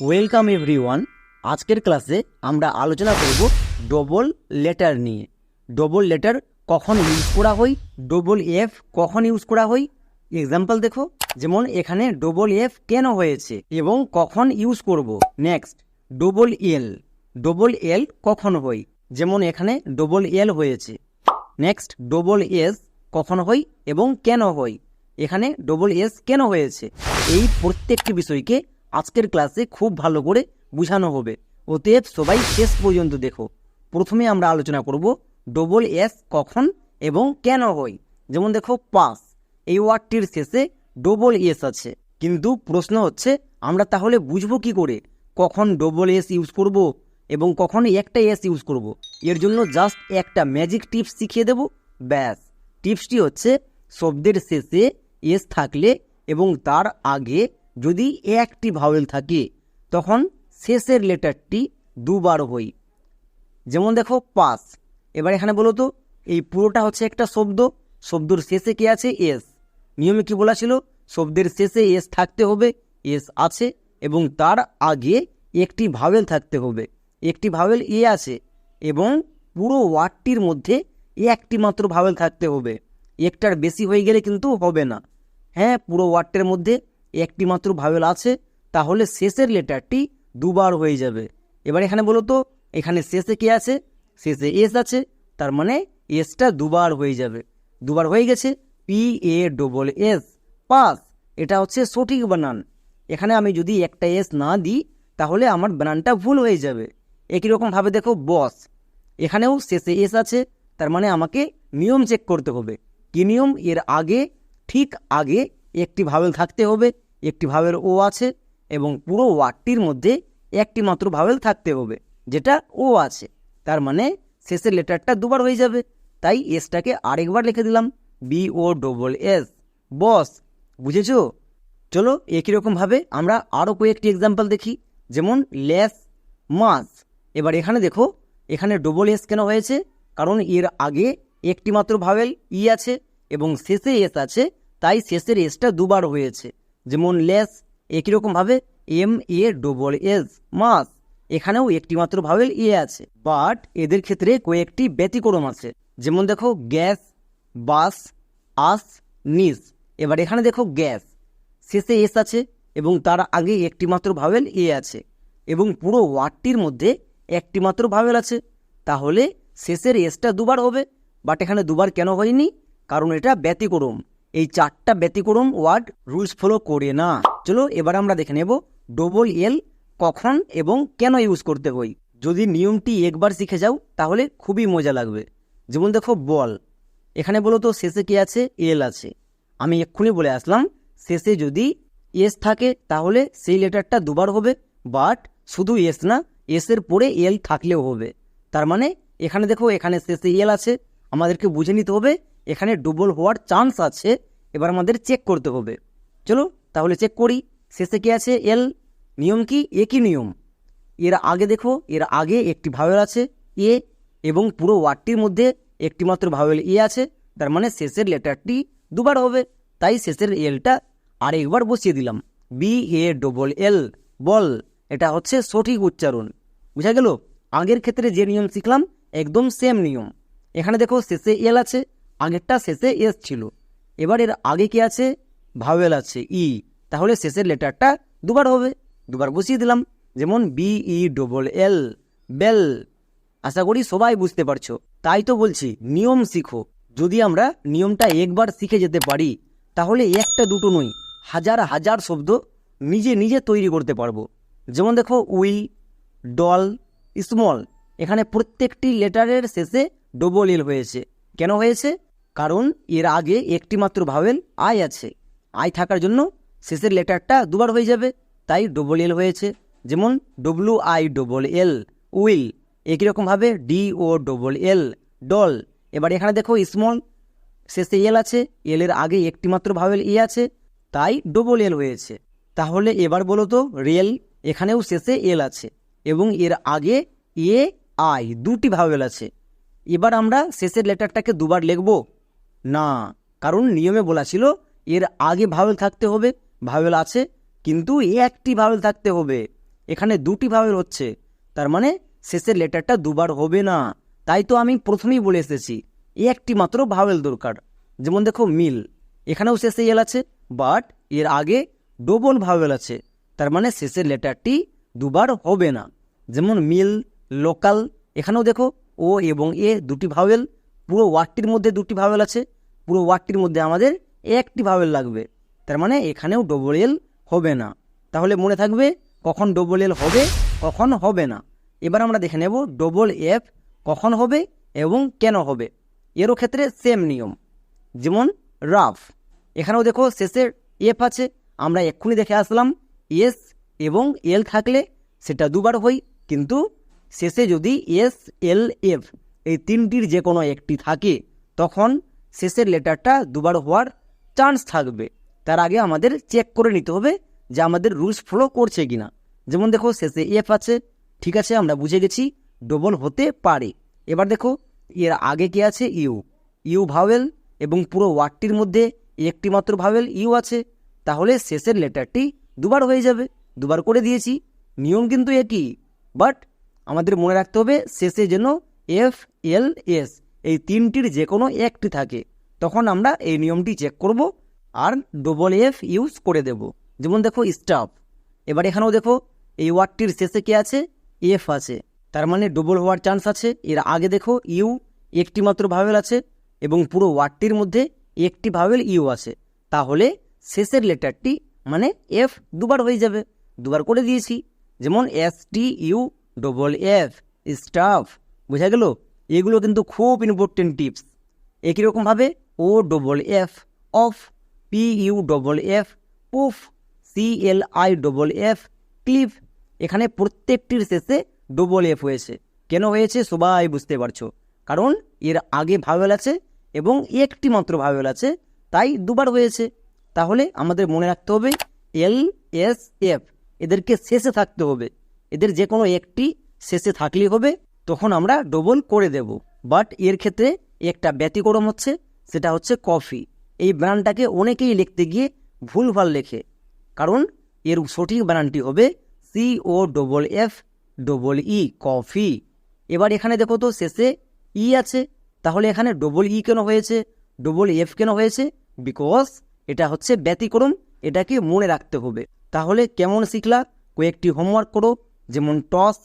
Welcome everyone আজকের ক্লাসে আমরা আলোচনা করব ডবল লেটার নিয়ে। ডবল লেটার কখন ইউজ করা হয়? ডবল এফ কখন ইউজ করা হয়? এক্সাম্পল দেখো। যেমন এখানে ডবল এফ কেন হয়েছে এবং কখন ইউজ করব? Next double L double L কখন হয়? যেমন এখানে ডবল এল হয়েছে। নেক্সট ডবল এস কখন হয় এবং কেন হয়? এখানে ডবল এস কেন হয়েছে? এই প্রত্যেকটি বিষয়কে আজকের ক্লাসে খুব ভালো করে বোঝানো হবে। অতএব সবাই শেষ পর্যন্ত দেখো। প্রথমে আমরা আলোচনা করব ডবল এস কখন এবং কেন হয়। যেমন দেখো, পাস। এই ওয়ার্ডটির শেষে ডবল এস আছে। কিন্তু প্রশ্ন হচ্ছে, আমরা তাহলে বুঝব কি করে? কখন ডবল এস ইউজ করব এবং কখন একটা এস ইউজ করব? এর জন্য জাস্ট একটা ম্যাজিক টিপস শিখিয়ে দেব। ব্যাস। টিপসটি হচ্ছে, শব্দের শেষে এস থাকলে এবং তার আগে যদি এ একটি ভাওয়েল থাকে, তখন শেষের লেটারটি দুবার হই। যেমন দেখো পাস এবার এখানে বলো তো, এই পুরোটা হচ্ছে একটা শব্দ, শব্দর শেষে কি আছে? এস। নিয়মে কি বলা ছিল? শব্দের শেষে এস থাকতে হবে, এস আছে, এবং তার আগে একটি ভাওয়েল থাকতে হবে। একটি ভাওয়েল এ আছে, এবং পুরো ওয়ার্ডটির মধ্যে এ একটি মাত্র ভাওয়েল থাকতে হবে। একটার বেশি হয়ে গেলে কিন্তু হবে না। হ্যাঁ পুরো ওয়ার্ডটির মধ্যে একটি মাত্র ভাওয়েল আছে, তাহলে শেষের লেটারটি দুবার হয়ে যাবে। এবার এখানে বলো তো, এখানে শেষে কি আছে? শেষে এস আছে, তার মানে এসটা দুবার হয়ে যাবে। দুবার হয়ে গেছে, P A double S, pass. এটা হচ্ছে সঠিক বানান। এখানে আমি যদি একটা এস না দিই, তাহলে আমার বানানটা ভুল হয়ে যাবে। একই রকমভাবে দেখো, বস। এখানেও শেষে এস আছে, তার মানে আমাকে নিয়ম চেক করতে হবে। কি নিয়ম? এর আগে, ঠিক আগে একটি ভাওয়েল থাকতে হবে, একটি ভাওয়েল ও আছে এবং পুরো ওয়ার্ডটির মধ্যে একটি মাত্র ভাওয়েল থাকতে হবে, যেটা ও আছে। তার মানে শেষের লেটারটা দুবার হয়ে যাবে। তাই এসটাকে আরেকবার লিখে দিলাম B O double S boss, বুঝেছ? চলো একই রকমভাবে আমরা আরও কয়েকটি এক্সাম্পল দেখি, যেমন লেস, মাস। এবার এখানে দেখো, এখানে ডবল এস কেন হয়েছে? কারণ এর আগে একটি মাত্র ভাওয়েল ই আছে এবং শেষে এস আছে তাই শেষের এসটা দুবার হয়েছে। যেমন লেস, একই রকমভাবে M A double S mass. এখানেও একটি মাত্র ভাওয়েল এ আছে। বাট এদের ক্ষেত্রে কয়েকটি ব্যতিক্রম আছে। যেমন দেখো গ্যাস, বাস, আস, নিস। এবার এখানে দেখো গ্যাস। শেষে এস আছে এবং তার আগে একটি মাত্র ভাওয়েল এ আছে। এবং পুরো ওয়ার্ডটির মধ্যে একটি মাত্র ভাওয়েল আছে। তাহলে শেষের এসটা দুবার হবে। বাট এখানে দুবার কেন হয়নি? কারণ এটা ব্যতিক্রম। এই চারটা ব্যতিক্রম ওয়ার্ড রুলস ফলো করে না। চলো এবার আমরা দেখে নেব ডবল এল কখন এবং কেন ইউজ করতে হই যদি নিয়মটি একবার শিখে যাও, তাহলে খুবই মজা লাগবে। যেমন দেখো বল। এখানে বলো তো শেষে কি আছে? এল আছে। আমি এক্ষুনি বলে আসলাম, শেষে যদি এস থাকে, তাহলে সেই লেটারটা দুবার হবে বাট শুধু এস না এসের পরে এল থাকলেও হবে। তার মানে এখানে দেখো, এখানে শেষে এল আছে। আমাদেরকে বুঝে নিতে হবে, এখানে ডবল হওয়ার চান্স আছে এবার আমাদের চেক করতে হবে। চলো, তাহলে চেক করি, শেষে কি আছে? এল নিয়ম কি? একই নিয়ম? এর আগে দেখো, এর আগে একটি ভাওয়েল আছে এ এবং পুরো ওয়ার্ডটির মধ্যে একটি মাত্র ভাওয়েল এ আছে, তার মানে শেষের লেটারটি দুবার হবে। তাই শেষের এলটা আরেকবার বসিয়ে দিলাম। বি এ ডবল এল বল, এটা হচ্ছে সঠিক উচ্চারণ। বুঝা গেল? আগের ক্ষেত্রে যে নিয়ম শিখলাম, একদম সেম নিয়ম। এখানে দেখো, শেষে এল আছে, আগেরটা শেষে এস ছিল। এবার এর আগে কি আছে? ভাওয়েল আছে, ই। তাহলে শেষের লেটারটা দুবার হবে। দুবার বসিয়ে দিলাম। যেমন B, E, double L, bell. আশা করি সবাই বুঝতে পারছ। তাই তো বলছি, নিয়ম শিখো। যদি আমরা নিয়মটা একবার শিখে যেতে পারি, তাহলে একটা দুটো নই হাজার হাজার শব্দ নিজে নিজে তৈরি করতে পারব। যেমন দেখো, উই, ডল, স্মল। এখানে প্রত্যেকটি লেটারের শেষে ডবল এল হয়েছে। কেন হয়েছে? কারণ এর আগে একটি মাত্র ভাওয়েল আই আছে। আই থাকার জন্য শেষের লেটারটা দুবার হয়ে যাবে, তাই ডবল এল হয়েছে। যেমন W I double L will, একই রকমভাবে D O double L doll. এবার এখানে দেখো স্মল শেষে এল আছে এল এর আগে একটি মাত্র ভাওয়েল ই আছে, তাই ডবল এল হয়েছে। তাহলে এবার বলো তো রেল এখানেও শেষে এল আছে, এবং এর আগে এ আই দুটি ভাওয়েল আছে। এবার আমরা শেষের লেটারটাকে দুবার লিখব। না, কারণ নিয়মে বলা ছিল, এর আগে ভাওয়েল থাকতে হবে, ভাওয়েল আছে, কিন্তু এ একটি ভাওয়েল থাকতে হবে। এখানে দুটি ভাওয়েল হচ্ছে, তার মানে শেষের লেটারটা দুবার হবে না। তাই তো আমি প্রথমেই বলে এসেছি, এ একটি মাত্র ভাওয়েল দরকার। যেমন দেখো, মিল। এখানেও শেষে এল আছে বাট এর আগে ডবল ভাওয়েল আছে, তার মানে শেষের লেটারটি দুবার হবে না। যেমন মিল লোকাল এখানেও দেখো, ও এবং এ দুটি ভাওয়েল। পুরো ওয়ার্ডটির মধ্যে দুটি ভাওয়েল আছে, পুরো ওয়ার্ডটির মধ্যে আমাদের একটি ভাওয়েল লাগবে। তার মানে এখানেও ডবল এল হবে না। তাহলে মনে থাকবে কখন ডবল এল হবে, কখন হবে না। এবার আমরা দেখে নেব ডবল এফ কখন হবে এবং কেন হবে। এরও ক্ষেত্রে সেম নিয়ম। যেমন রাফ এখানেও দেখো শেষের এফ আছে। আমরা এক্ষুনি দেখে আসলাম এস এবং এল থাকলে সেটা দুবার হই, কিন্তু শেষে যদি এস এল এফ এই তিনটির যে কোনো একটি থাকে, তখন শেষের লেটারটা দুবার হওয়ার চান্স থাকবে। তার আগে আমাদের চেক করে নিতে হবে যে আমাদের রুলস ফলো করছে কিনা। যেমন দেখো, শেষে এফ আছে, ঠিক আছে, আমরা বুঝে গেছি ডবল হতে পারে। এবার দেখো, এর আগে কি আছে? ইউ ইউ ভাওয়েল এবং পুরো ওয়ার্ডটির মধ্যে একটি মাত্র ভাওয়েল ইউ আছে। তাহলে শেষের লেটারটি দুবার হয়ে যাবে। দুবার করে দিয়েছি। নিয়ম কিন্তু একই। বাট আমাদের মনে রাখতে হবে, শেষে যেন এফ, এল, এস এই তিনটির যে কোনো একটি থাকে। তখন আমরা এই নিয়মটি চেক করব আর ডবল এফ ইউজ করে দেব। যেমন দেখো স্টাফ এবার এখানেও দেখো এই ওয়ার্ডটির শেষে কে আছে? এফ আছে। তার মানে ডবল হওয়ার চান্স আছে। এর আগে দেখো ইউ একটি মাত্র ভাওয়েল আছে এবং পুরো ওয়ার্ডটির মধ্যে একটি ভাওয়েল ইউ আছে। তাহলে শেষের লেটারটি মানে এফ দুবার হয়ে যাবে। দুবার করে দিয়েছি। যেমন S T U double F stuff বোঝা গেল? এগুলো কিন্তু খুব ইম্পর্টেন্ট টিপস একই রকমভাবে O double F off P U double F puff C L I double F cliff এখানে প্রত্যেকটির শেষে ডবল এফ হয়েছে। কেন হয়েছে? সবাই বুঝতে পারছ। কারণ এর আগে ভাওয়েল আছে এবং একটি মাত্র ভাওয়েল আছে, তাই দুবার হয়েছে। তাহলে আমাদের মনে রাখতে হবে এল এস এফ এদেরকে শেষে থাকতে হবে। এদের যে কোনো একটি শেষে থাকলেই হবে। তখন আমরা ডবল করে দেব। বাট এর ক্ষেত্রে একটা ব্যতিক্রম হচ্ছে, সেটা হচ্ছে কফি এই ব্র্যান্ডটাকে অনেকেই লিখতে গিয়ে ভুলভাল লেখে। কারণ এর সঠিক বানানটি হবে C O double F double E coffee এবার এখানে দেখো তো, শেষে ই আছে। তাহলে এখানে ডবল ই কেন হয়েছে? ডবল এফ কেন হয়েছে? বিকজ এটা হচ্ছে ব্যতিক্রম, এটাকে মনে রাখতে হবে। তাহলে কেমন শিখলা? কয়েকটি হোমওয়ার্ক করো, যেমন টস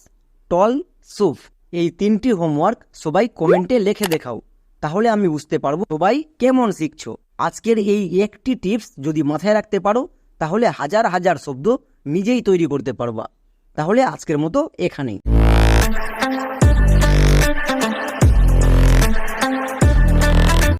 টল সুফ এই তিনটি হোমওয়ার্ক সবাই কমেন্টে লেখে দেখাও। তাহলে আমি বুঝতে পারব সবাই কেমন শিখছো। আজকের এই একটি টিপস যদি মাথায় রাখতে পারো, তাহলে হাজার হাজার শব্দ নিজেই তৈরি করতে পারবা। তাহলে আজকের মতো এখানেই।